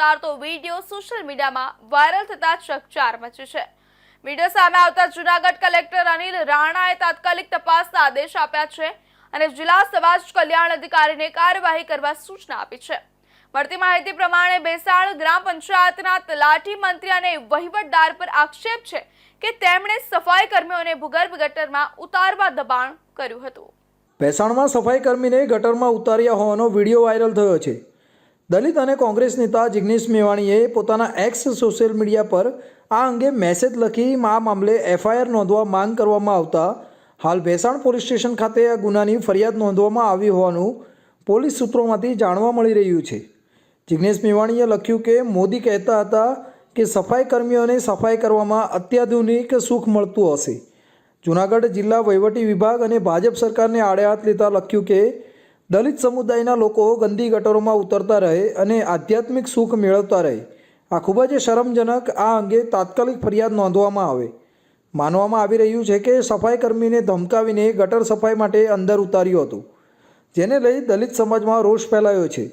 ઉતારતો video social મીડિયામાં viral થતા ચકચાર મચી છે. વીડિયો સામે આવતા જુનાગઢ કલેક્ટર અનિલ રાણાએ તાત્કાલિક તપાસના આદેશ આપ્યા છે અને જિલ્લા સમાજ કલ્યાણ અધિકારીને કાર્યવાહી કરવા સૂચના આપી છે. મળતી માહિતી પ્રમાણે બેસાણ ગ્રામ પંચાયતના તલાટી મંત્રી અને વહીવટદાર પર આક્ષેપ છે કે તેમણે સફાઈ કર્મીઓને ભૂગર્ભ ગટરમાં ઉતારવા દબાણ કર્યું હતું. ભેસાણમાં સફાઈ કર્મીને ગટરમાં ઉતાર્યા હોવાનો વીડિયો વાયરલ થયો છે. દલિત અને કોંગ્રેસ નેતા જિગ્નેશ મેવાણીએ પોતાના એક્સ સોશિયલ મીડિયા પર આ અંગે મેસેજ લખી આ મામલે એફઆઈઆર નોંધવા માંગ કરવામાં આવતા હાલ ભેસાણ પોલીસ સ્ટેશન ખાતે આ ગુનાની ફરિયાદ નોંધવામાં આવી હોવાનું પોલીસ સૂત્રોમાંથી જાણવા મળી રહ્યું છે. જિગ્નેશ મેવાણીએ લખ્યું કે મોદી કહેતા હતા કે સફાઈ કર્મીઓને સફાઈ કરવામાં અત્યાધુનિક સુખ મળતું હશે. જૂનાગઢ જિલ્લા વહીવટી વિભાગ અને ભાજપ સરકારને આડે હાથ લેતા લખ્યું કે દલિત સમુદાયના લોકો ગંદી ગટરોમાં ઉતરતા રહે અને આધ્યાત્મિક સુખ મેળવતા રહે. આ ખૂબ જ શરમજનક આ અંગે તાત્કાલિક ફરિયાદ નોંધવામાં આવે. માનવામાં આવી રહ્યું છે કે સફાઈ કર્મીને ધમકાવીને ગટર સફાઈ માટે અંદર ઉતાર્યું હતું, જેને લઈ દલિત સમાજમાં રોષ ફેલાયો છે.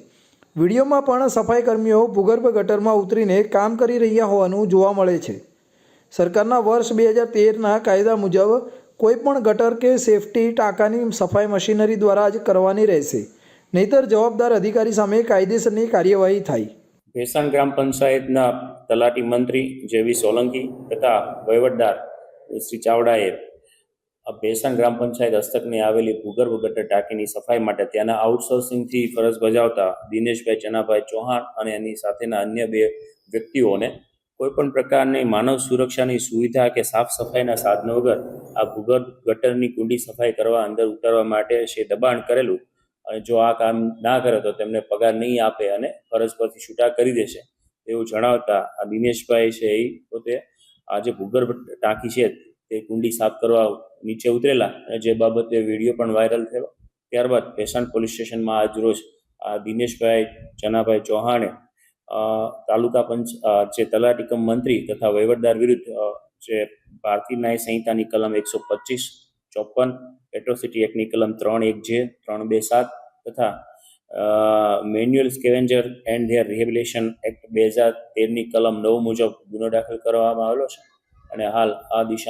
વિડીયોમાં પણ સફાઈ કર્મીઓ ભૂગર્ભ ગટરમાં ઉતરીને કામ કરી રહ્યા હોવાનું જોવા મળે છે. સરકારના વર્ષ બે હજાર તેરના કાયદા મુજબ કોઈપણ ગટર કે સેફટી ટાંકાની સફાઈ મશીનરી દ્વારા જ કરવાની રહેશે. નહીતર જવાબદાર અધિકારી સામે કાયદેસરની કાર્યવાહી થાય. ભેસાણ ગ્રામ પંચાયતના તલાટી મંત્રી જેવી સોલંકી તથા વહીવટદાર શ્રી ચાવડાએ ભેસાણ ગ્રામ પંચાયત હસ્તકની આવેલી ભૂગર્ભ ગટર ટાંકીની સફાઈ માટે ત્યાંના આઉટસોર્સિંગથી ફરજ બજાવતા દિનેશભાઈ ચનાભાઈ ચૌહાણ અને એની સાથેના અન્ય બે વ્યક્તિઓને કોઈપણ પ્રકારની માનવ સુરક્ષાની સુવિધા કે સાફ સફાઈના સાધનો વગર આ ભૂગર્ભ ગટરની કુંડી સફાઈ કરવા અંદર ઉતારવા માટે છે દબાણ કરેલું. અને જો આ કામ ના કરે તો તેમને પગાર નહીં આપે અને ફરજ પરથી છૂટા કરી દેશે. એવું જણાવતા, આ દિનેશભાઈ છે એ પોતે આ જે ભૂગર્ભ ટાંકી છે તે કુંડી સાફ કરવા નીચે ઉતરેલા અને જે બાબતે વીડિયો પણ વાયરલ થયો ત્યારબાદ ભેસાણ પોલીસ સ્ટેશનમાં આજરોજ આ દિનેશભાઈ ચનાભાઈ ચૌહાણે તાલુકા પંચ જે તલાટીકમ મંત્રી તથા વહીવટદાર વિરુદ્ધ જે ભારતીય ન્યાય સંહિતાની કલમ એકસો પચીસ, ચોપન, એટ્રોસિટી એક્ટની કલમ ત્રણ એક જે, ત્રણ બે સાત તથા manual scavenger and their rehabilitation act બે હજાર તેરની કલમ નવ મુજબ ગુનો દાખલ કરવામાં આવેલો છે. અને હાલ આ દિશામાં